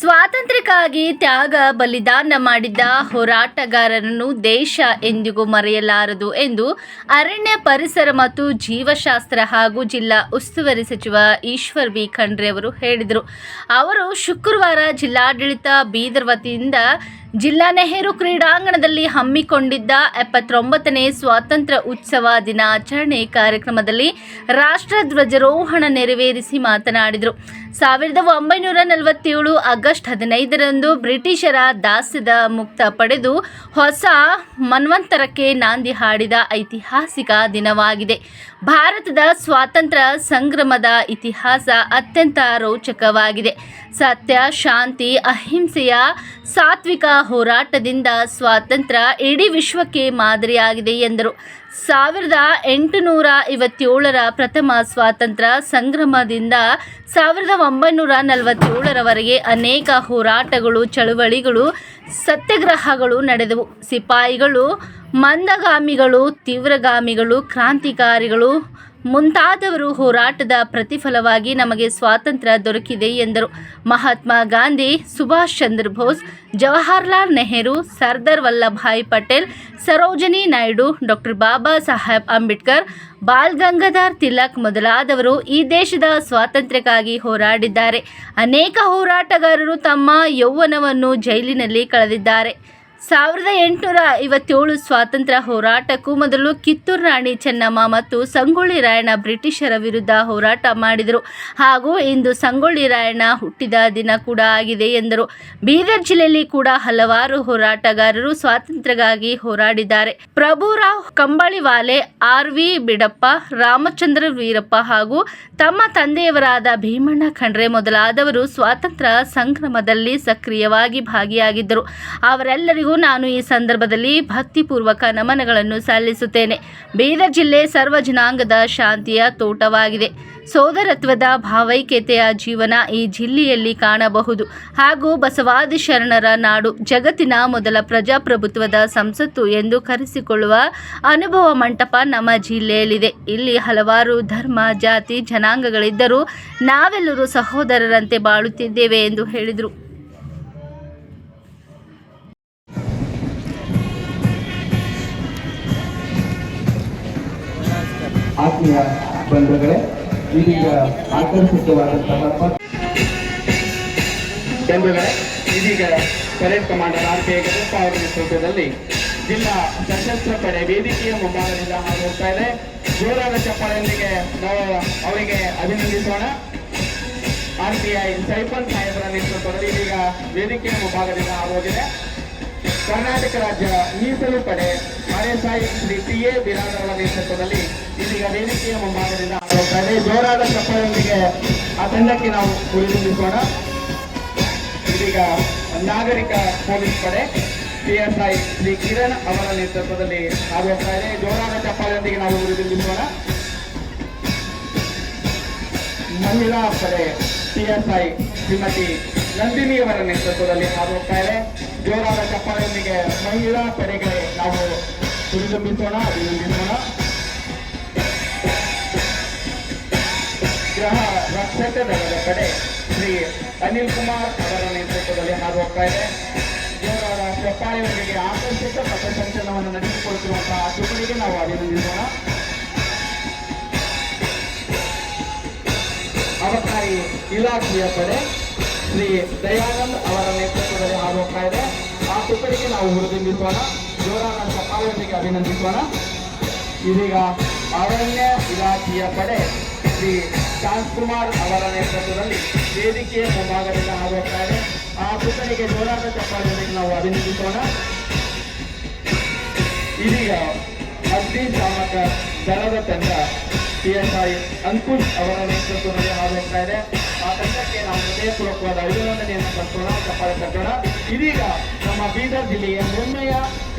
ಸ್ವಾತಂತ್ರ್ಯಕ್ಕಾಗಿ ತ್ಯಾಗ, ಬಲಿದಾನ ಮಾಡಿದ್ದ ಹೋರಾಟಗಾರರನ್ನು ದೇಶ ಎಂದಿಗೂ ಮರೆಯಲಾರದು ಎಂದು ಅರಣ್ಯ ಪರಿಸರ ಮತ್ತು ಜೀವಶಾಸ್ತ್ರ ಹಾಗೂ ಜಿಲ್ಲಾ ಉಸ್ತುವಾರಿ ಸಚಿವ ಈಶ್ವರ್ ಬಿ ಖಂಡ್ರೆ ಅವರು ಹೇಳಿದರು. ಅವರು ಶುಕ್ರವಾರ ಜಿಲ್ಲಾಡಳಿತ ಬೀದರ್ ವತಿಯಿಂದ ಜಿಲ್ಲಾ ನೆಹರು ಕ್ರೀಡಾಂಗಣದಲ್ಲಿ ಹಮ್ಮಿಕೊಂಡಿದ್ದ ಎಪ್ಪತ್ತೊಂಬತ್ತನೇ ಸ್ವಾತಂತ್ರ್ಯ ಉತ್ಸವ ದಿನಾಚರಣೆ ಕಾರ್ಯಕ್ರಮದಲ್ಲಿ ರಾಷ್ಟ್ರಧ್ವಜಾರೋಹಣ ನೆರವೇರಿಸಿ ಮಾತನಾಡಿದರು. ಸಾವಿರದ ಒಂಬೈನೂರ ನಲವತ್ತೇಳು ಆಗಸ್ಟ್ ಹದಿನೈದರಂದು ಬ್ರಿಟಿಷರ ದಾಸ್ಯದ ಮುಕ್ತ ಪಡೆದು ಹೊಸ ಮನ್ವಂತರಕ್ಕೆ ನಾಂದಿ ಹಾಡಿದ ಐತಿಹಾಸಿಕ ದಿನವಾಗಿದೆ. ಭಾರತದ ಸ್ವಾತಂತ್ರ್ಯ ಸಂಗ್ರಮದ ಇತಿಹಾಸ ಅತ್ಯಂತ ರೋಚಕವಾಗಿದೆ. ಸತ್ಯ, ಶಾಂತಿ, ಅಹಿಂಸೆಯ ಸಾತ್ವಿಕ ಹೋರಾಟದಿಂದ ಸ್ವಾತಂತ್ರ್ಯ ಇಡೀ ವಿಶ್ವಕ್ಕೆ ಮಾದರಿಯಾಗಿದೆ ಎಂದರು. ಸಾವಿರದ ಎಂಟುನೂರ ಐವತ್ತೇಳರ ಪ್ರಥಮ ಸ್ವಾತಂತ್ರ್ಯ ಸಂಗ್ರಮದಿಂದ ಸಾವಿರದ ಒಂಬೈನೂರ ನಲವತ್ತೇಳರವರೆಗೆ ಅನೇಕ ಹೋರಾಟಗಳು, ಚಳುವಳಿಗಳು, ಸತ್ಯಾಗ್ರಹಗಳು ನಡೆದವು. ಸಿಪಾಯಿಗಳು ಮಂದಗಾಮಿಗಳು, ತೀವ್ರಗಾಮಿಗಳು, ಕ್ರಾಂತಿಕಾರಿಗಳು ಮುಂತಾದವರು ಹೋರಾಟದ ಪ್ರತಿಫಲವಾಗಿ ನಮಗೆ ಸ್ವಾತಂತ್ರ್ಯ ದೊರಕಿದೆ ಎಂದರು. ಮಹಾತ್ಮ ಗಾಂಧಿ, ಸುಭಾಷ್ ಚಂದ್ರ ಬೋಸ್, ಜವಾಹರ್ಲಾಲ್ ನೆಹರು, ಸರ್ದಾರ್ ವಲ್ಲಭಾಯ್ ಪಟೇಲ್, ಸರೋಜಿನಿ ನಾಯ್ಡು, ಡಾಕ್ಟರ್ ಬಾಬಾ ಸಾಹೇಬ್ ಅಂಬೇಡ್ಕರ್, ಬಾಲ್ ಗಂಗಾಧರ್ ತಿಲಕ್ ಮೊದಲಾದವರು ಈ ದೇಶದ ಸ್ವಾತಂತ್ರ್ಯಕ್ಕಾಗಿ ಹೋರಾಡಿದ್ದಾರೆ. ಅನೇಕ ಹೋರಾಟಗಾರರು ತಮ್ಮ ಯೌವನವನ್ನು ಜೈಲಿನಲ್ಲಿ ಕಳೆದಿದ್ದಾರೆ. ಸಾವಿರದ ಎಂಟುನೂರ ಐವತ್ತೇಳು ಸ್ವಾತಂತ್ರ್ಯ ಹೋರಾಟಕ್ಕೂ ಮೊದಲು ಕಿತ್ತೂರು ರಾಣಿ ಚೆನ್ನಮ್ಮ ಮತ್ತು ಸಂಗೊಳ್ಳಿ ರಾಯಣ್ಣ ಬ್ರಿಟಿಷರ ವಿರುದ್ಧ ಹೋರಾಟ ಮಾಡಿದರು. ಹಾಗೂ ಇಂದು ಸಂಗೊಳ್ಳಿ ರಾಯಣ್ಣ ಹುಟ್ಟಿದ ದಿನ ಕೂಡ ಆಗಿದೆ ಎಂದರು. ಬೀದರ್ ಜಿಲ್ಲೆಯಲ್ಲಿ ಕೂಡ ಹಲವಾರು ಹೋರಾಟಗಾರರು ಸ್ವಾತಂತ್ರ್ಯಕ್ಕಾಗಿ ಹೋರಾಡಿದ್ದಾರೆ. ಪ್ರಭುರಾವ್ ಕಂಬಳಿವಾಲೆ, ಆರ್ ವಿ ಬಿಡಪ್ಪ, ರಾಮಚಂದ್ರ ವೀರಪ್ಪ ಹಾಗೂ ತಮ್ಮ ತಂದೆಯವರಾದ ಭೀಮಣ್ಣ ಖಂಡ್ರೆ ಮೊದಲಾದವರು ಸ್ವಾತಂತ್ರ್ಯ ಸಂಕ್ರಮದಲ್ಲಿ ಸಕ್ರಿಯವಾಗಿ ಭಾಗಿಯಾಗಿದ್ದರು. ಅವರೆಲ್ಲರಿಗೂ ನಾನು ಈ ಸಂದರ್ಭದಲ್ಲಿ ಭಕ್ತಿಪೂರ್ವಕ ನಮನಗಳನ್ನು ಸಲ್ಲಿಸುತ್ತೇನೆ. ಬೀದರ್ ಜಿಲ್ಲೆ ಸರ್ವ ಜನಾಂಗದ ಶಾಂತಿಯ ತೋಟವಾಗಿದೆ. ಸೋದರತ್ವದ ಭಾವೈಕ್ಯತೆಯ ಜೀವನ ಈ ಜಿಲ್ಲೆಯಲ್ಲಿ ಕಾಣಬಹುದು. ಹಾಗೂ ಬಸವಾದಿ ಶರಣರ ನಾಡು ಜಗತ್ತಿನ ಮೊದಲ ಪ್ರಜಾಪ್ರಭುತ್ವದ ಸಂಸತ್ತು ಎಂದು ಕರೆಸಿಕೊಳ್ಳುವ ಅನುಭವ ಮಂಟಪ ನಮ್ಮ ಜಿಲ್ಲೆಯಲ್ಲಿದೆ. ಇಲ್ಲಿ ಹಲವಾರು ಧರ್ಮ, ಜಾತಿ, ಜನಾಂಗಗಳಿದ್ದರೂ ನಾವೆಲ್ಲರೂ ಸಹೋದರರಂತೆ ಬಾಳುತ್ತಿದ್ದೇವೆ ಎಂದು ಹೇಳಿದರು. ಆತ್ಮೀಯ ಬಂಧುಗಳೇ, ಇದೀಗ ಆಕರ್ಷಿತವಾದಂತಹ ಬಂಧುಗಳೇ, ಇದೀಗ parade commander R K Ganesha ಅವರ ನೇತೃತ್ವದಲ್ಲಿ ಜಿಲ್ಲಾ ಸಶಸ್ತ್ರ ಪಡೆ ವೇದಿಕೆಯ ಮುಂಭಾಗದಿಂದ ಹಾದು ಹೋಗ್ತಾ ಇದೆ. ಜೋರಾದ ಚಪ್ಪಾಳೆಯೊಂದಿಗೆ ನಾವು ಅವರಿಗೆ ಅಭಿನಂದಿಸೋಣ. ಆರ್ ಪಿ ಐ ಸೈಫನ್ ಸಾಹೇಬರ ನೇತೃತ್ವದಲ್ಲಿ ಇದೀಗ ವೇದಿಕೆಯ ಮುಂಭಾಗದಿಂದ ಹೋಗಿದೆ ಕರ್ನಾಟಕ ರಾಜ್ಯ ಮೀಸಲು ಪಡೆ RSI Shri T A Biradar ನೇತೃತ್ವದಲ್ಲಿ ಇದೀಗ ವೇದಿಕೆಯ ಮುಂಭಾಗದಿಂದ ಹಾದು ಜೋರಾದ ಚಪ್ಪಾಳೆಯೊಂದಿಗೆ ಆ ತಂಡಕ್ಕೆ ನಾವು ಉಳಿದುಂಬಿಸೋಣ ಇದೀಗ ನಾಗರಿಕ ಪೊಲೀಸ್ ಪಡೆ P S I Shri Kiran ಅವರ ನೇತೃತ್ವದಲ್ಲಿ ಆಗೋಗ್ತಾ ಇದೆ. ಜೋರಾದ ಚಪ್ಪಾಳೆಯೊಂದಿಗೆ ನಾವು ಉಳಿದುಂಬಿಸೋಣ ಮಹಿಳಾ ಪಡೆ P S I Shrimati Nandini ಅವರ ನೇತೃತ್ವದಲ್ಲಿ ಹಾದು ಇದೆ. ಜೋರಾದ ಚಪ್ಪಾಳೆಯೊಂದಿಗೆ ಮಹಿಳಾ ಪಡೆಗೆ ನಾವು ಹುರಿದುಂಬಿಸೋಣ ಅಭಿನಂದಿಸೋಣ ಗೃಹ ರಕ್ಷಕ ದಳದ ಕಡೆ ಶ್ರೀ ಅನಿಲ್ ಕುಮಾರ್ ಅವರ ನೇತೃತ್ವದಲ್ಲಿ ಹಾದು ಹೋಗ್ತಾ ಇದೆ. ಇವರ ಚಪ್ಪಾಳೆಯೊಂದಿಗೆ ಆಕರ್ಷಕ ಪಥಸಂಚಲನವನ್ನು ನಡೆಸಿಕೊಡುತ್ತಿರುವಂತಹ ತುಕಡಿಗೆ ನಾವು ಅಭಿನಂದಿಸೋಣ. ಅಬಕಾರಿ ಇಲಾಖೆಯ ಕಡೆ ಶ್ರೀ ದಯಾನಂದ್ ಅವರ ನೇತೃತ್ವದಲ್ಲಿ ಹಾದು ಹೋಗ್ತಾ ಇದೆ. ಆ ತುಕಡಿಗೆ ನಾವು ಹುರಿದುಂಬಿಸೋಣ ಜೋರಾದ ಚಪ್ಪಾಳೆಯೊಂದಿಗೆ ಅಭಿನಂದಿಸೋಣ. ಇದೀಗ ಅರಣ್ಯ ಇಲಾಖೆಯ ಕಡೆ ಶ್ರೀ ಶಾಂತಕುಮಾರ್ ಅವರ ನೇತೃತ್ವದಲ್ಲಿ ವೇದಿಕೆಯ ಮುಂಭಾಗದಿಂದ ಇದೆ ಆ ಪುತ್ರನಿಗೆ ಜೋರಾದ ಚಪ್ಪಾಳೆಯೊಂದಿಗೆ ನಾವು ಅಭಿನಂದಿಸೋಣ. ಇದೀಗ ಅಗ್ನಿ ಶಾಮಕ ದಳದ ತಂಡ ಪಿ ಎಸ್ ಐ ಅಂಕುಶ್ ಅವರ ನೇತೃತ್ವದಲ್ಲಿ ಹಾದು ಇದೆ ಆ ತಂಡಕ್ಕೆ ನಾವು ಹೃದಯಪೂರ್ವಕವಾದ ಅಭಿನಂದನೆಯನ್ನು ಕಟ್ಟೋಣ ಚಪ್ಪಾಳೆ ಕಟ್ಟೋಣ. ಇದೀಗ ನಮ್ಮ ಬೀದರ್ ಜಿಲ್ಲೆಯ ಹೆಮ್ಮೆಯ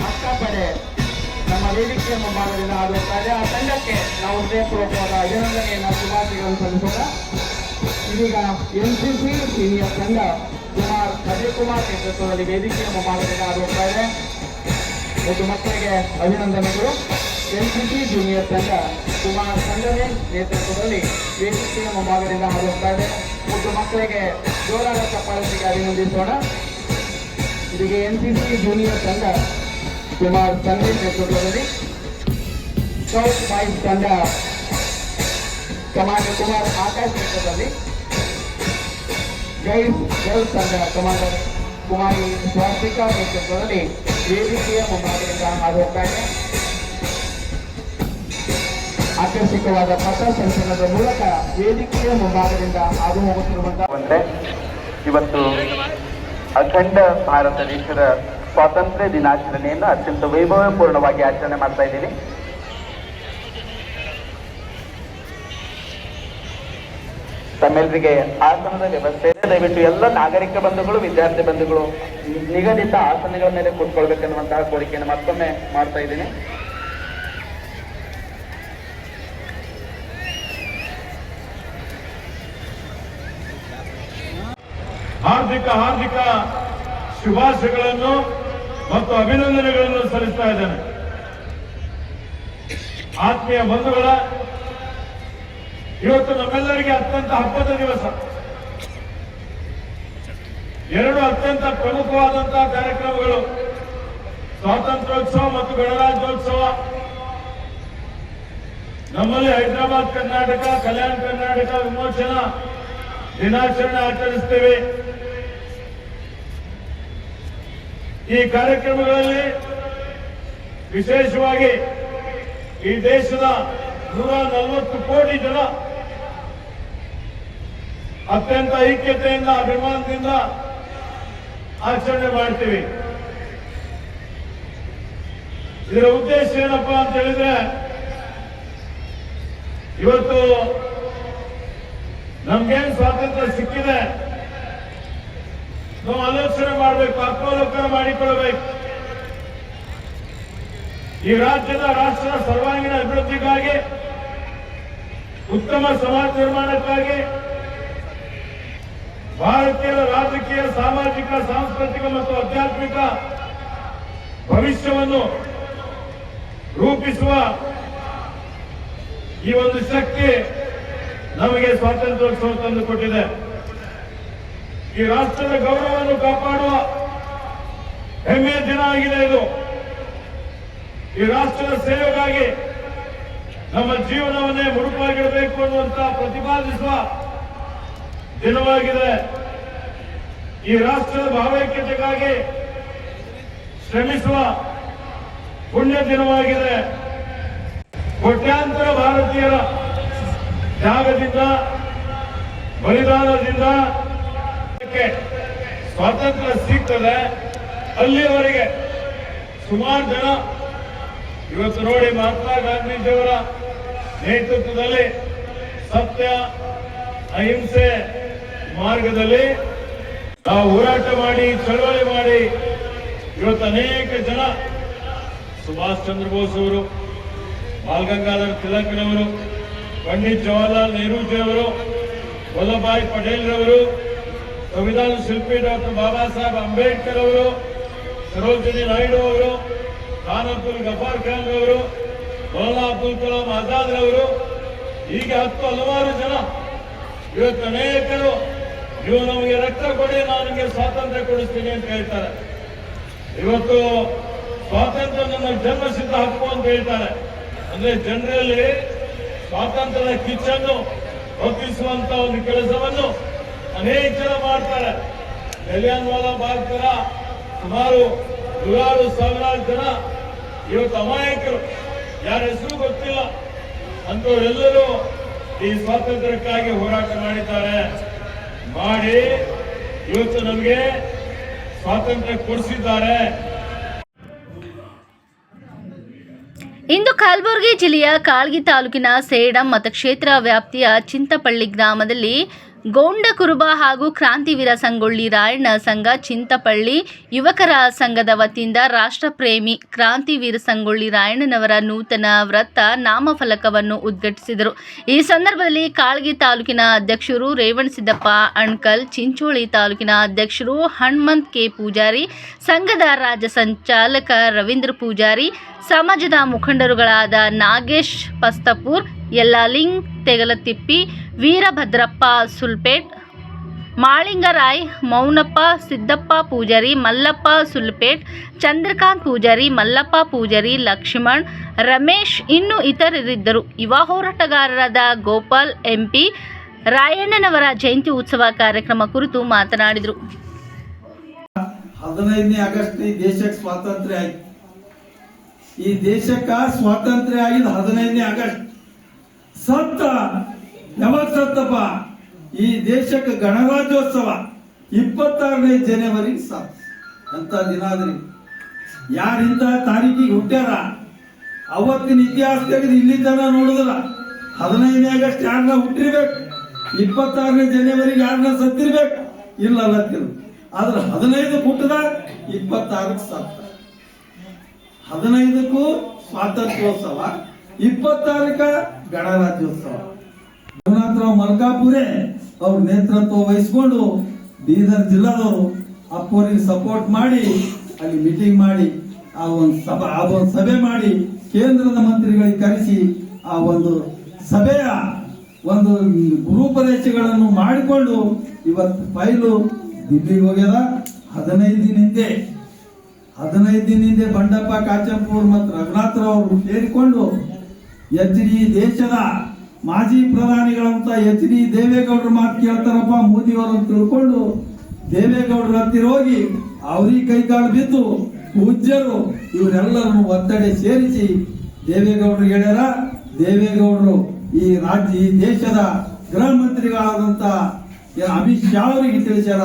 ಅಕ್ಕ ಪಡೆ ನಮ್ಮ ವೇದಿಕೆಯ ಮುಂಭಾಗದಿಂದ ಹೋಗ್ತಾ ಇದೆ ಆ ತಂಡಕ್ಕೆ ನಾವು ಹೃದಯಪೂರ್ವಕವಾದ ಅಭಿನಂದನೆಯನ್ನು ಶುಭಾಶಯಗಳನ್ನು ಸಲ್ಲಿಸೋಣ. ಇದೀಗ ಎನ್ ಸಿ ಸಿ ಸೀನಿಯರ್ ತಂಡ ಕುಮಾರ್ ಅಜಯ್ ಕುಮಾರ್ ನೇತೃತ್ವದಲ್ಲಿ ವೇದಿಕೆಯ ಮುಂಭಾಗದಿಂದ ಹೋಗ್ತಾ ಇದೆ ಮತ್ತು ಮಕ್ಕಳಿಗೆ ಅಭಿನಂದನೆಗಳು. ಎನ್ ಸಿ ಸಿ ಜೂನಿಯರ್ ತಂಡ ಕುಮಾರ್ ಸಂಗಮೆ ನೇತೃತ್ವದಲ್ಲಿ ವೇದಿಕೆಯ ಮುಂಭಾಗದಿಂದ ಹೋಗ್ತಾ ಇದೆ ಮತ್ತು ಮಕ್ಕಳಿಗೆ ಜೋರಾದ ಚಪ್ಪಾಳಿಗೆ ಅಭಿನಂದಿಸೋಣ. ಇದೀಗ ಎನ್ ಸಿ ಸಿ ಜೂನಿಯರ್ ತಂಡ ಕುಮಾರ್ ತಂದೆ ನೇತೃತ್ವದಲ್ಲಿ ಸೌತ್ ಬಾಯ್ಸ್ ತಂಡ ಕಮಾಂಡರ್ ಕುಮಾರ್ ಆಕಾಶ್ ನೇತೃತ್ವದಲ್ಲಿ ಗೈಡ್ಸ್ ಗರ್ಲ್ಸ್ ತಂಡ ಕಮಾಂಡರ್ ಕುಮಾರಿ ಸ್ವಾಸ್ತಿಕಾ ನೇತೃತ್ವದಲ್ಲಿ ವೇದಿಕೆಯ ಮುಂಭಾಗದಿಂದ ಹಾದು ಹೋಗ್ತಾ ಇದೆ ಆಕರ್ಷಕವಾದ ಪಥ ಸಂಚಲನದ ಮೂಲಕ ವೇದಿಕೆಯ ಮುಂಭಾಗದಿಂದ ಹಾದು ಹೋಗುತ್ತಿರುವಂತಹ ಇವತ್ತು ಅಖಂಡ ಭಾರತ ದೇಶದ ಸ್ವಾತಂತ್ರ್ಯ ದಿನಾಚರಣೆಯನ್ನು ಅತ್ಯಂತ ವೈಭವಪೂರ್ಣವಾಗಿ ಆಚರಣೆ ಮಾಡ್ತಾ ಇದ್ದೀನಿ. ತಮ್ಮೆಲ್ಲರಿಗೆ ಆಸನದ ವ್ಯವಸ್ಥೆ ಇದೆ. ದಯವಿಟ್ಟು ಎಲ್ಲ ನಾಗರಿಕ ಬಂಧುಗಳು, ವಿದ್ಯಾರ್ಥಿ ಬಂಧುಗಳು, ನಿಗದಿತ ಆಸನಗಳ ಮೇಲೆ ಕೂತ್ಕೊಳ್ಬೇಕನ್ನುವಂತಹ ಕೋರಿಕೆಯನ್ನು ಮತ್ತೊಮ್ಮೆ ಮಾಡ್ತಾ ಇದ್ದೀನಿ. ಹಾರ್ದಿಕ ಹಾರ್ದಿಕ ಶುಭಾಶಯಗಳನ್ನು ಮತ್ತು ಅಭಿನಂದನೆಗಳನ್ನು ಸಲ್ಲಿಸ್ತಾ ಇದ್ದೇನೆ. ಆತ್ಮೀಯ ಬಂಧುಗಳ, ಇವತ್ತು ನಮ್ಮೆಲ್ಲರಿಗೆ ಅತ್ಯಂತ ಹಬ್ಬದ ದಿವಸ. ಎರಡು ಅತ್ಯಂತ ಪ್ರಮುಖವಾದಂತಹ ಕಾರ್ಯಕ್ರಮಗಳು, ಸ್ವಾತಂತ್ರ್ಯೋತ್ಸವ ಮತ್ತು ಗಣರಾಜ್ಯೋತ್ಸವ. ನಮ್ಮಲ್ಲಿ ಹೈದರಾಬಾದ್ ಕರ್ನಾಟಕ, ಕಲ್ಯಾಣ ಕರ್ನಾಟಕ ವಿಮೋಚನಾ ದಿನಾಚರಣೆ ಆಚರಿಸ್ತೇವೆ. ಈ ಕಾರ್ಯಕ್ರಮಗಳಲ್ಲಿ ವಿಶೇಷವಾಗಿ ಈ ದೇಶದ ನೂರ ನಲವತ್ತು ಕೋಟಿ ಜನ ಅತ್ಯಂತ ಐಕ್ಯತೆಯಿಂದ, ಅಭಿಮಾನದಿಂದ ಆಚರಣೆ ಮಾಡ್ತೀವಿ. ಇದರ ಉದ್ದೇಶ ಏನಪ್ಪಾ ಅಂತ ಹೇಳಿದ್ರೆ, ಇವತ್ತು ನಮ್ಗೇನು ಸ್ವಾತಂತ್ರ್ಯ ಸಿಕ್ಕಿದೆ ನಾವು ಆಲೋಚನೆ ಮಾಡಬೇಕು ಆತ್ಮಾವಲೋಕನ ಮಾಡಿಕೊಳ್ಳಬೇಕು. ಈ ರಾಜ್ಯದ ರಾಷ್ಟ್ರದ ಸರ್ವಾಂಗೀಣ ಅಭಿವೃದ್ಧಿಗಾಗಿ, ಉತ್ತಮ ಸಮಾಜ ನಿರ್ಮಾಣಕ್ಕಾಗಿ ಭಾರತೀಯರ ರಾಜಕೀಯ, ಸಾಮಾಜಿಕ, ಸಾಂಸ್ಕೃತಿಕ ಮತ್ತು ಆಧ್ಯಾತ್ಮಿಕ ಭವಿಷ್ಯವನ್ನು ರೂಪಿಸುವ ಈ ಒಂದು ಶಕ್ತಿ ನಮಗೆ ಸ್ವಾತಂತ್ರ್ಯೋತ್ಸವ ತಂದು ಕೊಟ್ಟಿದೆ ಈ ರಾಷ್ಟ್ರದ ಗೌರವವನ್ನು ಕಾಪಾಡುವ ಹೆಮ್ಮೆಯ ದಿನ ಆಗಿದೆ ಇದು. ಈ ರಾಷ್ಟ್ರದ ಸೇವೆಗಾಗಿ ನಮ್ಮ ಜೀವನವನ್ನೇ ಮುಡುಪಾಗಿಡಬೇಕು ಅನ್ನುವಂತ ಪ್ರತಿಪಾದಿಸುವ ದಿನವಾಗಿದೆ. ಈ ರಾಷ್ಟ್ರದ ಭಾವೈಕ್ಯತೆಗಾಗಿ ಶ್ರಮಿಸುವ ಪುಣ್ಯ ದಿನವಾಗಿದೆ. ಕೋಟ್ಯಾಂತರ ಭಾರತೀಯರ ತ್ಯಾಗದಿಂದ, ಬಲಿದಾನದಿಂದ ಕ್ಕೆ ಸ್ವಾತಂತ್ರ್ಯ ಸಿಗ್ತದೆ ಅಲ್ಲಿಯವರೆಗೆ ಸುಮಾರು ಜನ ಇವತ್ತು ನೋಡಿ ಮಹಾತ್ಮ ಗಾಂಧೀಜಿಯವರ ನೇತೃತ್ವದಲ್ಲಿ ಸತ್ಯ, ಅಹಿಂಸೆ ಮಾರ್ಗದಲ್ಲಿ ನಾವು ಹೋರಾಟ ಮಾಡಿ, ಚಳವಳಿ ಮಾಡಿ ಇವತ್ತು ಅನೇಕ ಜನ ಸುಭಾಷ್ ಚಂದ್ರ ಬೋಸ್ ಅವರು, ಬಾಲ್ ಗಂಗಾಧರ್ ತಿಲಕ್ರವರು ಪಂಡಿತ್ ಜವಾಹರ್ಲಾಲ್ ನೆಹರೂಜಿಯವರು ವಲ್ಲಭಾಯ್ ಪಟೇಲ್ ರವರು ಸಂವಿಧಾನ ಶಿಲ್ಪಿ ಡಾಕ್ಟರ್ ಬಾಬಾ ಸಾಹೇಬ್ ಅಂಬೇಡ್ಕರ್ ಅವರು, ಸರೋಜಿನಿ ನಾಯ್ಡು ಅವರು ಖಾನ್ ಅಬ್ದುಲ್ ಗಫಾರ್ ಖಾನ್ ಅವರು ಮೌಲಾ ಅಬ್ದುಲ್ ಕಲಾಂ ಆಜಾದ್ ಅವರು ಹೀಗೆ ಹತ್ತು ಹಲವಾರು ಜನ. ಇವತ್ತು ಅನೇಕರು, ನೀವು ನಮಗೆ ರಕ್ತ ಕೊಡಿ, ನಾನು ನಿಮಗೆ ಸ್ವಾತಂತ್ರ್ಯ ಕೊಡಿಸ್ತೀನಿ ಅಂತ ಹೇಳ್ತಾರೆ. ಇವತ್ತು ಸ್ವಾತಂತ್ರ್ಯ ನನ್ನ ಜನ್ಮಸಿದ್ಧ ಹಕ್ಕು ಅಂತ ಹೇಳ್ತಾರೆ. ಅಂದ್ರೆ ಜನರಲ್ಲಿ ಸ್ವಾತಂತ್ರ್ಯದ ಕಿಚ್ಚನ್ನು ಹೊತ್ತಿಸುವಂತ ಒಂದು ಕೆಲಸವನ್ನು ಅನೇಕ ಜನ ಮಾಡ್ತಾರೆ. ಕಲ್ಯಾಣ ವಾಲ ತರ ಸುಮಾರು ನೂರಾರು ಸಾವಿರಾರು ಜನ ಇವತ್ತು ಅಮಾಯಕರು. ಯಾರ ಹೆಸರು ಗೊತ್ತಿಲ್ಲ. ಅಂತವರೆಲ್ಲರೂ ಈ ಸ್ವಾತಂತ್ರ್ಯಕ್ಕಾಗಿ ಹೋರಾಟ ಮಾಡಿದ್ದಾರೆ. ಮಾಡಿ ಇವತ್ತು ನಮಗೆ ಸ್ವಾತಂತ್ರ್ಯ ಕೊಡಿಸಿದ್ದಾರೆ. ಇಂದು ಕಲಬುರಗಿ ಜಿಲ್ಲೆಯ ಕಾಳ್ಗಿ ತಾಲೂಕಿನ ಸೇಡಂ ಮತಕ್ಷೇತ್ರ ವ್ಯಾಪ್ತಿಯ ಚಿಂತಪಳ್ಳಿ ಗ್ರಾಮದಲ್ಲಿ ಗೋಂಡ ಕುರುಬ ಹಾಗೂ ಕ್ರಾಂತಿವೀರ ಸಂಗೊಳ್ಳಿ ರಾಯಣ್ಣ ಸಂಘ ಚಿಂತಪಳ್ಳಿ ಯುವಕರ ಸಂಘದ ವತಿಯಿಂದ ರಾಷ್ಟ್ರಪ್ರೇಮಿ ಕ್ರಾಂತಿವೀರ ಸಂಗೊಳ್ಳಿ ರಾಯಣ್ಣನವರ ನೂತನ ವೃತ್ತ ನಾಮಫಲಕವನ್ನು ಉದ್ಘಾಟಿಸಿದರು. ಈ ಸಂದರ್ಭದಲ್ಲಿ ಕಾಳಗಿ ತಾಲೂಕಿನ ಅಧ್ಯಕ್ಷರು ರೇವಣಸಿದ್ದಪ್ಪ ಅಣ್ಕಲ್ ಚಿಂಚೋಳಿ ತಾಲೂಕಿನ ಅಧ್ಯಕ್ಷರು ಹನುಮಂತ್ ಕೆ ಪೂಜಾರಿ, ಸಂಘದ ರಾಜ್ಯ ಸಂಚಾಲಕ ರವೀಂದ್ರ ಪೂಜಾರಿ, ಸಮಾಜದ ಮುಖಂಡರುಗಳಾದ ನಾಗೇಶ್ ಪಸ್ತಪೂರ್, ಯಲ್ಲಾಲಿಂಗ್ ತೆಗಲತಿಪ್ಪಿ ವೀರಭದ್ರಪ್ಪ ಸುಲ್ಪೇಟ್, ಮಾಳಿಂಗರಾಯ್, ಮೌನಪ್ಪ ಸಿದ್ದಪ್ಪ ಪೂಜಾರಿ, ಮಲ್ಲಪ್ಪ ಸುಲ್ಪೇಟ್, ಚಂದ್ರಕಾಂತ್ ಪೂಜಾರಿ, ಮಲ್ಲಪ್ಪ ಪೂಜಾರಿ, ಲಕ್ಷ್ಮಣ್, ರಮೇಶ್ ಇನ್ನು ಇತರರಿದ್ದರು. ಯುವ ಹೋರಾಟಗಾರರಾದ ಗೋಪಾಲ್, ಎಂಪಿ ರಾಯಣ್ಣನವರ ಜಯಂತಿ ಉತ್ಸವ ಕಾರ್ಯಕ್ರಮ ಕುರಿತು ಮಾತನಾಡಿದರು. ಹದಿನೈದನೇ ಆಗಸ್ಟ್ ಈ ದೇಶಕ್ಕೆ ಸ್ವಾತಂತ್ರ್ಯ ಆಯ್ತು. ಈ ದೇಶಕ್ಕ ಸ್ವಾತಂತ್ರ್ಯ ಆಗಿದ್ದು ಹದಿನೈದನೇ ಆಗಸ್ಟ್, ಸತ್ತ ಯಾವಾಗ ಸತ್ತಪ್ಪ ಈ ದೇಶಕ್ಕೆ ಗಣರಾಜ್ಯೋತ್ಸವ ಇಪ್ಪತ್ತಾರನೇ ಜನವರಿ ಸತ್ ಅಂತ ದಿನ ಆದ್ರಿ? ಯಾರಿಂತ ತಾರೀಕಿಗೆ ಹುಟ್ಟ್ಯಾರ? ಅವತ್ತಿನ ಇತಿಹಾಸ ತೆಗೆದು ಇಲ್ಲಿ ತನ ನೋಡಿದ್ರ ಹದಿನೈದನೇ ಆಗಸ್ಟ್ ಯಾರನ್ನ ಹುಟ್ಟಿರ್ಬೇಕು? ಇಪ್ಪತ್ತಾರನೇ ಜನವರಿಗೆ ಯಾರನ್ನ ಸತ್ತಿರ್ಬೇಕು? ಇಲ್ಲ ಅಲ್ಲತ್ತಿರು ಆದ್ರೆ ಹದಿನೈದು ಹುಟ್ಟದ ಇಪ್ಪತ್ತಾರಕ್ಕೆ ಸತ್ತ ಹದಿನೈದಕ್ಕೂ ಸ್ವಾತಂತ್ರ್ಯೋತ್ಸವ, ಇಪ್ಪತ್ತಾರಕ್ಕ ಗಣರಾಜ್ಯೋತ್ಸವ. ರಘುನಾಥರಾವ್ ಮಲ್ಕಾಪುರೆ ಅವ್ರ ನೇತೃತ್ವ ವಹಿಸಿಕೊಂಡು ಬೀದರ್ ಜಿಲ್ಲಾದವರು ಅಪ್ಪೋರಿಗೆ ಸಪೋರ್ಟ್ ಮಾಡಿ, ಅಲ್ಲಿ ಮೀಟಿಂಗ್ ಮಾಡಿ, ಆ ಒಂದು ಸಭಾ, ಆ ಒಂದು ಸಭೆ ಮಾಡಿ ಕೇಂದ್ರದ ಮಂತ್ರಿಗಳಿಗೆ ಕರೆಸಿ ಆ ಒಂದು ಸಭೆಯ ಒಂದು ಗುರುಪದೇಶಗಳನ್ನು ಮಾಡಿಕೊಂಡು ಇವತ್ತು ಫೈಲು ದಿಲ್ಲಿಗೆ ಹೋಗ್ಯದ. ಹದಿನೈದು ದಿನ ಹಿಂದೆ, ಹದಿನೈದು ದಿನ ಹಿಂದೆ ಬಂಡಪ್ಪ, ಕಾಚಂಪುರ್ ಮತ್ತು ರಘುನಾಥರಾವ್ ಸೇರಿಕೊಂಡು ಎಚ್ ಡಿ ದೇಶದ ಮಾಜಿ ಪ್ರಧಾನಿಗಳಂತ ಎಚ್ ಡಿ ದೇವೇಗೌಡರು ಮಾತು ಕೇಳ್ತಾರಪ್ಪ ಮೋದಿ ಅವರನ್ನು ತಿಳ್ಕೊಂಡು ದೇವೇಗೌಡರ ಹತ್ತಿರ ಹೋಗಿ ಅವ್ರಿಗೆ ಕೈಕಾಲು ಬಿದ್ದು ಪೂಜ್ಯರು ಇವರೆಲ್ಲರನ್ನು ಒತ್ತಡೆ ಸೇರಿಸಿ ದೇವೇಗೌಡರು ಹೇಳ್ಯಾರ ದೇವೇಗೌಡರು ಈ ರಾಜ್ಯ, ಈ ದೇಶದ ಗೃಹ ಮಂತ್ರಿಗಳಾದಂತ ಅಮಿತ್ ಶಾ ಅವರಿಗೆ ತಿಳಿಸ್ಯಾರ.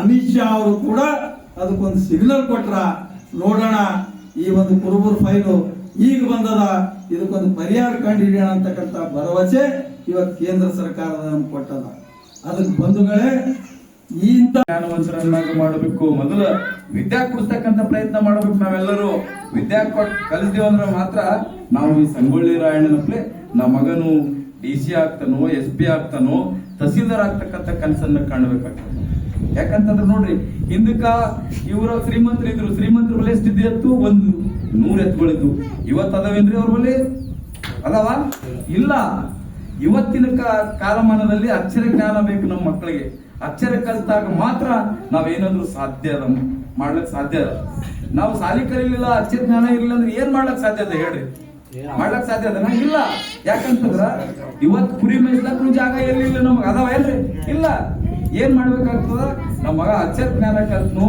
ಅಮಿತ್ ಶಾ ಅವರು ಕೂಡ ಅದಕ್ಕೊಂದು ಸಿಗ್ನಲ್ ಕೊಟ್ರ, ನೋಡೋಣ ಈ ಒಂದು ಕುರುಬುರ್ ಫೈಲು ಈಗ ಬಂದದ ಇದಕ್ಕೊಂದು ಪರಿಹಾರ ಕಂಡು ಹಿಡಿಯೋಣ ಅಂತಕ್ಕಂಥ ಭರವಸೆ ಇವತ್ತು ಕೇಂದ್ರ ಸರ್ಕಾರದ ಕೊಟ್ಟದ. ಅದಕ್ಕೆ ಬಂಧುಗಳೇ ಇಂಥ ಜ್ಞಾನವಂತರನ್ನಾಗಿ ಮಾಡಬೇಕು. ಮೊದಲು ವಿದ್ಯಾ ಕೊಡ್ತಕ್ಕಂಥ ಪ್ರಯತ್ನ ಮಾಡಬೇಕು ನಾವೆಲ್ಲರೂ. ವಿದ್ಯಾ ಕೊಟ್ ಅಂದ್ರೆ ಮಾತ್ರ ನಾವು ಈ ಸಂಗೊಳ್ಳಿ ರಾಯಣ್ಣನಪ್ಲೆ ನಮ್ಮ ಮಗನು ಡಿ ಸಿ ಆಗ್ತಾನೋ, ಎಸ್ ಪಿ ಆಗ್ತಾನೋ, ತಹಸೀಲ್ದಾರ್ ಆಗ್ತಕ್ಕಂಥ ಕನಸನ್ನ ಕಾಣಬೇಕಾಗ್ತದೆ. ಯಾಕಂತಂದ್ರೆ ನೋಡ್ರಿ, ಹಿಂದಕ್ಕ ಇವರು ಶ್ರೀಮಂತರು ಇದ್ರು. ಶ್ರೀಮಂತರ ಎತ್ತು ಒಂದು ನೂರು ಎತ್ತುಗಳಿದ್ದು ಇವತ್ತು ಅದಾವೇನ್ರಿ ಅವ್ರ ಬಳಿ? ಅದಾವ ಇಲ್ಲ. ಇವತ್ತಿನ ಕಾಲಮಾನದಲ್ಲಿ ಅಕ್ಷರ ಜ್ಞಾನ ಬೇಕು ನಮ್ಮ ಮಕ್ಕಳಿಗೆ. ಅಕ್ಷರ ಕಲಿತಾಗ ಮಾತ್ರ ನಾವೇನಾದ್ರೂ ಸಾಧ್ಯ ಅದ ಮಾಡ್ಲಿಕ್ ಸಾಧ್ಯ ಅದ. ನಾವು ಸಾಲಿ ಕಲೀಲಿಲ್ಲ, ಅಕ್ಷರ ಜ್ಞಾನ ಇರಲಿಲ್ಲ ಅಂದ್ರೆ ಏನ್ ಮಾಡ್ಲಕ್ ಸಾಧ್ಯ ಅದ ಹೇಳ್ರಿ? ಮಾಡ್ಲಕ್ ಸಾಧ್ಯ ಅದನ ಇಲ್ಲ. ಯಾಕಂತಂದ್ರ ಇವತ್ ಕುರಿ ಮೇಯಿಸ್ಲಕ್ಕೂ ಜಾಗ ಎಲ್ಲಿಲ್ಲ ನಮಗ್. ಅದಾವ ಏನ್ರಿ? ಇಲ್ಲ. ಏನ್ ಮಾಡ್ಬೇಕಾಗ್ತದ? ನಮ್ಮ ಮಗ ಅಕ್ಷರ ಜ್ಞಾನ ಕಲ್ತ್ನು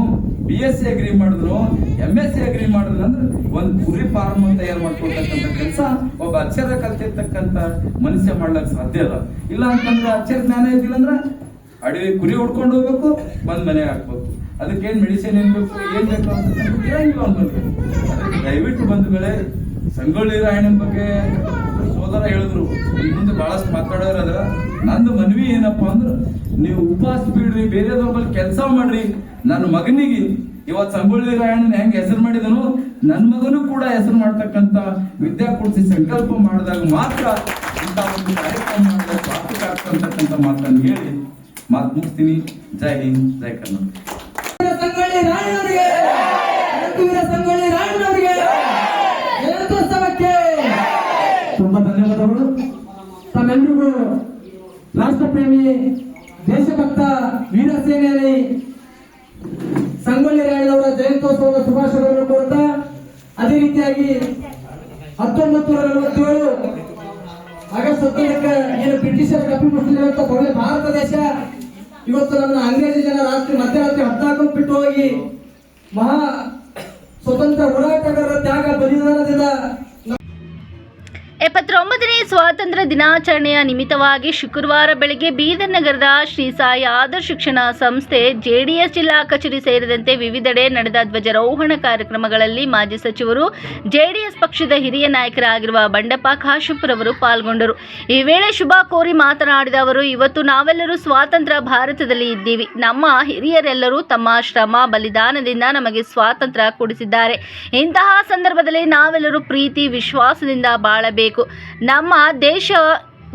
ಬಿ ಎಸ್ ಸಿ ಅಗ್ರಿ ಮಾಡಿದ್ರು ಎಂ ಎಸ್ ಸಿ ಅಗ್ರಿ ಮಾಡಿದ್ರು ಅಂದ್ರೆ ಒಂದು ಕುರಿ ಫಾರ್ಮ್ ತಯಾರು ಮಾಡ್ಕೊಳ್ತಕ್ಕಂಥ ಕೆಲಸ ಒಬ್ಬ ಅಕ್ಷರ ಕಲ್ತಿರ್ತಕ್ಕಂಥ ಮನುಷ್ಯ ಮಾಡ್ಲಕ್ ಸಾಧ್ಯ ಅದ. ಇಲ್ಲ ಅಂತಂದ್ರೆ ಅಕ್ಷರ ಜ್ಞಾನ ಇದ್ದಿಲ್ಲ ಅಂದ್ರೆ ಅಡವಿ ಕುರಿ ಹೊಡ್ಕೊಂಡು ಹೋಗ್ಬೇಕು, ಬಂದ್ ಮನೆ ಹಾಕ್ಬೇಕು. ಅದಕ್ಕೇನ್ ಮೆಡಿಸಿನ್ ಏನ್ ಬೇಕು ಏನ್ ಬೇಕು ಅಂತ ಅದಕ್ಕೆ ದಯವಿಟ್ಟು ಬಂಧುಗಳೇ, ಸಂಗೊಳ್ಳಿ ರಾಯಣ್ಣನ ಬಗ್ಗೆ ಸೋದರ ಹೇಳಿದ್ರು. ಮುಂದೆ ಬಹಳಷ್ಟು ಅದ್ರ ನಂದು ಮನವಿ ಏನಪ್ಪಾ ಅಂದ್ರೆ ನೀವು ಉಪವಾಸ ಬಿಡ್ರಿ ಬೇರೆ ಕೆಲಸ ಮಾಡ್ರಿ. ನನ್ನ ಮಗನಿಗೆ ಇವತ್ತು ಸಂಗೊಳ್ಳಿ ರಾಯಣ್ಣ ಹೆಂಗ್ ಹೆಸರು ಮಾಡಿದನು ನನ್ನ ಮಗನೂ ಕೂಡ ಹೆಸರು ಮಾಡ್ತಕ್ಕಂತ ವಿದ್ಯಾ ಕೊಡಿಸಿ ಸಂಕಲ್ಪ ಮಾಡಿದಾಗ ಮಾತ್ರ ಇಂಥ ಒಂದು ಕಾರ್ಯಕ್ರಮ ಸಾರ್ಥಕ ಆಗ್ತಕ್ಕಂಥ ಮಾತನ್ನು ಹೇಳಿ ಮಾತು ಮುಗಿಸ್ತೀನಿ. ಜೈ ಹಿಂದ್ ಜೈ ಜಯಂತ್ಯೋತ್ಸವಕ್ಕೆ ತುಂಬಾ ಧನ್ಯವಾದಗಳು. ತಮ್ಮೆಲ್ಲರಿಗೂ ರಾಷ್ಟ್ರಪ್ರೇಮಿ ದೇಶಭಕ್ತ ವೀರಸೇನೆಯಲ್ಲಿ ಸಂಗೊಳ್ಳಿ ರಾಯಣ್ಣವರ ಜಯಂತ್ಯೋತ್ಸವದ ಶುಭಾಶಯಗಳನ್ನು ಕೋರ್ತಾ ಅದೇ ರೀತಿಯಾಗಿ ಹತ್ತೊಂಬತ್ತು ನಲವತ್ತೇಳು ಆಗಸ್ಟ್ ಹತ್ತೊಂದಕ್ಕೆ ಏನು ಬ್ರಿಟಿಷರ ಕಪ್ಪಿಬಿಟ್ಟಿರುವಂತ ಭವ್ಯ ಭಾರತ ದೇಶ, ಇವತ್ತು ನಮ್ಮ ಅಂಗ್ರೇಜಿ ಜನ ರಾತ್ರಿ ಮಧ್ಯರಾತ್ರಿ ಹದಿನಾಲ್ಕು ಬಿಟ್ಟು ಹೋಗಿ ಮಹಾ ಸ್ವತಂತ್ರ ಹೋರಾಟಗಾರರ ತ್ಯಾಗ ಬಲಿದಾನದಿಂದ ಎಪ್ಪತ್ತೊಂಬತ್ತನೇ ಸ್ವಾತಂತ್ರ್ಯ ದಿನಾಚರಣೆಯ ನಿಮಿತ್ತವಾಗಿ ಶುಕ್ರವಾರ ಬೆಳಗ್ಗೆ ಬೀದರ್ ನಗರದ ಶ್ರೀ ಸಾಯಿ ಆದರ್ಶ ಶಿಕ್ಷಣ ಸಂಸ್ಥೆ ಜೆಡಿಎಸ್ ಜಿಲ್ಲಾ ಕಚೇರಿ ಸೇರಿದಂತೆ ವಿವಿಧೆಡೆ ನಡೆದ ಧ್ವಜಾರೋಹಣ ಕಾರ್ಯಕ್ರಮಗಳಲ್ಲಿ ಮಾಜಿ ಸಚಿವರು ಜೆಡಿಎಸ್ ಪಕ್ಷದ ಹಿರಿಯ ನಾಯಕರಾಗಿರುವ ಬಂಡಪ್ಪ ಅವರು ಪಾಲ್ಗೊಂಡರು. ಈ ವೇಳೆ ಶುಭ ಕೋರಿ ಮಾತನಾಡಿದ ಅವರು, ಇವತ್ತು ನಾವೆಲ್ಲರೂ ಸ್ವಾತಂತ್ರ್ಯ ಭಾರತದಲ್ಲಿ ಇದ್ದೀವಿ. ನಮ್ಮ ಹಿರಿಯರೆಲ್ಲರೂ ತಮ್ಮ ಶ್ರಮ, ಬಲಿದಾನದಿಂದ ನಮಗೆ ಸ್ವಾತಂತ್ರ್ಯ ಕೊಡಿಸಿದ್ದಾರೆ. ಇಂತಹ ಸಂದರ್ಭದಲ್ಲಿ ನಾವೆಲ್ಲರೂ ಪ್ರೀತಿ, ವಿಶ್ವಾಸದಿಂದ ಬಾಳಬೇಕು. ನಮ್ಮ ದೇಶ,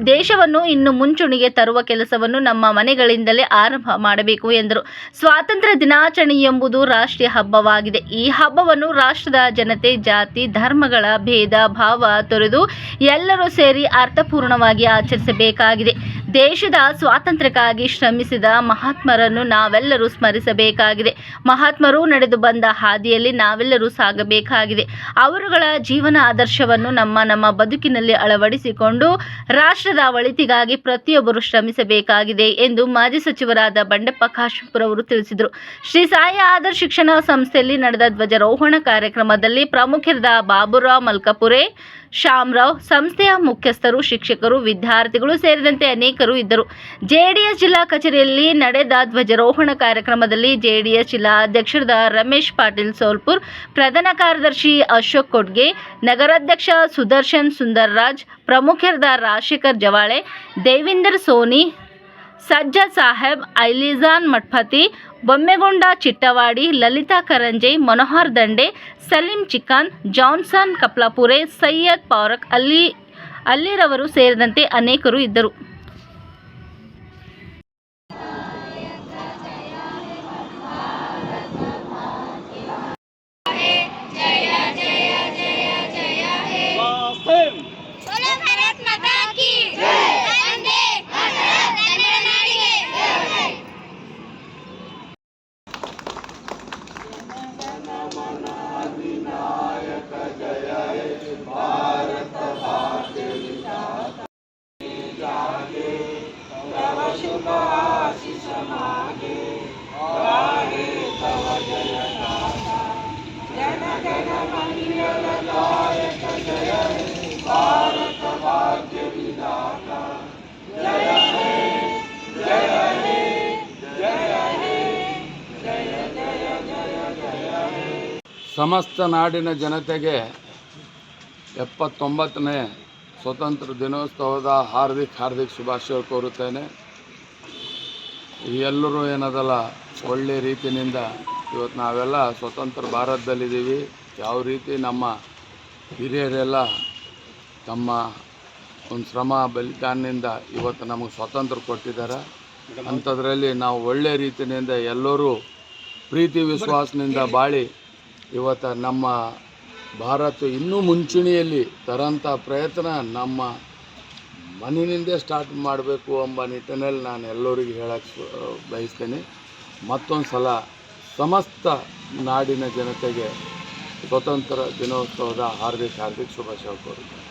ದೇಶವನ್ನು ಇನ್ನು ಮುಂಚೂಣಿಗೆ ತರುವ ಕೆಲಸವನ್ನು ನಮ್ಮ ಮನೆಗಳಿಂದಲೇ ಆರಂಭ ಮಾಡಬೇಕು ಎಂದರು. ಸ್ವಾತಂತ್ರ್ಯ ದಿನಾಚರಣೆ ಎಂಬುದು ರಾಷ್ಟ್ರೀಯ ಹಬ್ಬವಾಗಿದೆ. ಈ ಹಬ್ಬವನ್ನು ರಾಷ್ಟ್ರದ ಜನತೆ, ಜಾತಿ, ಧರ್ಮಗಳ ಭೇದ, ಭಾವ ತೊರೆದು ಎಲ್ಲರೂ ಸೇರಿ ಅರ್ಥಪೂರ್ಣವಾಗಿ ಆಚರಿಸಬೇಕಾಗಿದೆ. ದೇಶದ ಸ್ವಾತಂತ್ರ್ಯಕ್ಕಾಗಿ ಶ್ರಮಿಸಿದ ಮಹಾತ್ಮರನ್ನು ನಾವೆಲ್ಲರೂ ಸ್ಮರಿಸಬೇಕಾಗಿದೆ. ಮಹಾತ್ಮರು ನಡೆದು ಬಂದ ಹಾದಿಯಲ್ಲಿ ನಾವೆಲ್ಲರೂ ಸಾಗಬೇಕಾಗಿದೆ. ಅವರುಗಳ ಜೀವನ ಆದರ್ಶವನ್ನು ನಮ್ಮ ನಮ್ಮ ಬದುಕಿನಲ್ಲಿ ಅಳವಡಿಸಿಕೊಂಡು ರಾಷ್ಟ್ರದ ಒಳಿತಿಗಾಗಿ ಪ್ರತಿಯೊಬ್ಬರು ಶ್ರಮಿಸಬೇಕಾಗಿದೆ ಎಂದು ಮಾಜಿ ಸಚಿವರಾದ ಬಂಡೆಪ್ಪ ಕಾಶಂಪುರ ಅವರು ತಿಳಿಸಿದರು. ಶ್ರೀ ಸಾಯಿ ಆದರ್ಶ ಶಿಕ್ಷಣ ಸಂಸ್ಥೆಯಲ್ಲಿ ನಡೆದ ಧ್ವಜಾರೋಹಣ ಕಾರ್ಯಕ್ರಮದಲ್ಲಿ ಪ್ರಮುಖರಾದ ಬಾಬುರಾವ್ ಮಲ್ಕಪುರೆ ಶ್ಯಾಮರಾವ್ ಸಂಸ್ಥೆಯ ಮುಖ್ಯಸ್ಥರು, ಶಿಕ್ಷಕರು, ವಿದ್ಯಾರ್ಥಿಗಳು ಸೇರಿದಂತೆ ಅನೇಕರು ಇದ್ದರು. ಜೆಡಿಎಸ್ ಜಿಲ್ಲಾ ಕಚೇರಿಯಲ್ಲಿ ನಡೆದ ಧ್ವಜಾರೋಹಣ ಕಾರ್ಯಕ್ರಮದಲ್ಲಿ ಜೆಡಿಎಸ್ ಜಿಲ್ಲಾ ಅಧ್ಯಕ್ಷರಾದ ರಮೇಶ್ ಪಾಟೀಲ್ ಸೋಲ್ಪುರ್, ಪ್ರಧಾನ ಕಾರ್ಯದರ್ಶಿ ಅಶೋಕ್ ಕೊಡ್ಗೆ ನಗರಾಧ್ಯಕ್ಷ ಸುದರ್ಶನ್ ಸುಂದರ್ರಾಜ್, ಪ್ರಮುಖರಾದ ರಾಜಶೇಖರ್ ಜವಾಳೆ, ದೇವಿಂದರ್ ಸೋನಿ ಸಜ್ಜದ್ ಸಾಹೇಬ್, ಐಲಿಜಾನ್ ಮಠಪತಿ, ಬೊಮ್ಮೆಗೊಂಡ ಚಿಟ್ಟವಾಡಿ, ಲಲಿತಾ ಕರಂಜೆ, ಮನೋಹರ್ ದಂಡೆ, ಸಲೀಂ ಚಿಕಾನ್, ಜಾನ್ಸನ್ ಕಪ್ಲಾಪುರೆ, ಸೈಯದ್ ಪಾರಕ್ ಅಲ್ಲಿ ಅಲ್ಲಿರವರು ಸೇರಿದಂತೆ ಅನೇಕರು ಇದ್ದರು. ಸಮಸ್ತ ನಾಡಿನ ಜನತೆಗೆ ಎಪ್ಪತ್ತೊಂಬತ್ತನೇ ಸ್ವತಂತ್ರ ದಿನೋತ್ಸವದ ಹಾರ್ದಿಕ್ ಹಾರ್ದಿಕ್ ಶುಭಾಶಯ ಕೋರುತ್ತೇನೆ. ಎಲ್ಲರೂ ಏನದಲ್ಲ, ಒಳ್ಳೆ ರೀತಿಯಿಂದ ಇವತ್ತು ನಾವೆಲ್ಲ ಸ್ವತಂತ್ರ ಭಾರತದಲ್ಲಿದ್ದೀವಿ. ಯಾವ ರೀತಿ ನಮ್ಮ ಹಿರಿಯರೆಲ್ಲ ತಮ್ಮ ಒಂದು ಶ್ರಮ, ಬಲಿದಾನದಿಂದ ಇವತ್ತು ನಮಗೆ ಸ್ವಾತಂತ್ರ್ಯ ಕೊಟ್ಟಿದ್ದಾರೆ. ಅಂಥದ್ರಲ್ಲಿ ನಾವು ಒಳ್ಳೆ ರೀತಿಯಿಂದ ಎಲ್ಲರೂ ಪ್ರೀತಿ, ವಿಶ್ವಾಸದಿಂದ ಬಾಳಿ ಇವತ್ತು ನಮ್ಮ ಭಾರತ ಇನ್ನೂ ಮುಂಚೂಣಿಯಲ್ಲಿ ತರಂತ ಪ್ರಯತ್ನ ನಮ್ಮ ಮನೆಯಿಂದೇ ಸ್ಟಾರ್ಟ್ ಮಾಡಬೇಕು ಎಂಬ ನಿಟ್ಟಿನಲ್ಲಿ ನಾನು ಎಲ್ಲರಿಗೂ ಹೇಳಕ್ಕೆ ಬಯಸ್ತೇನೆ. ಮತ್ತೊಂದು ಸಲ ಸಮಸ್ತ ನಾಡಿನ ಜನತೆಗೆ ಸ್ವತಂತ್ರ ದಿನೋತ್ಸವದ ಹಾರ್ದಿಕ ಹಾರ್ದಿಕ ಶುಭಾಶಯ ಕೋರುತ್ತೇನೆ.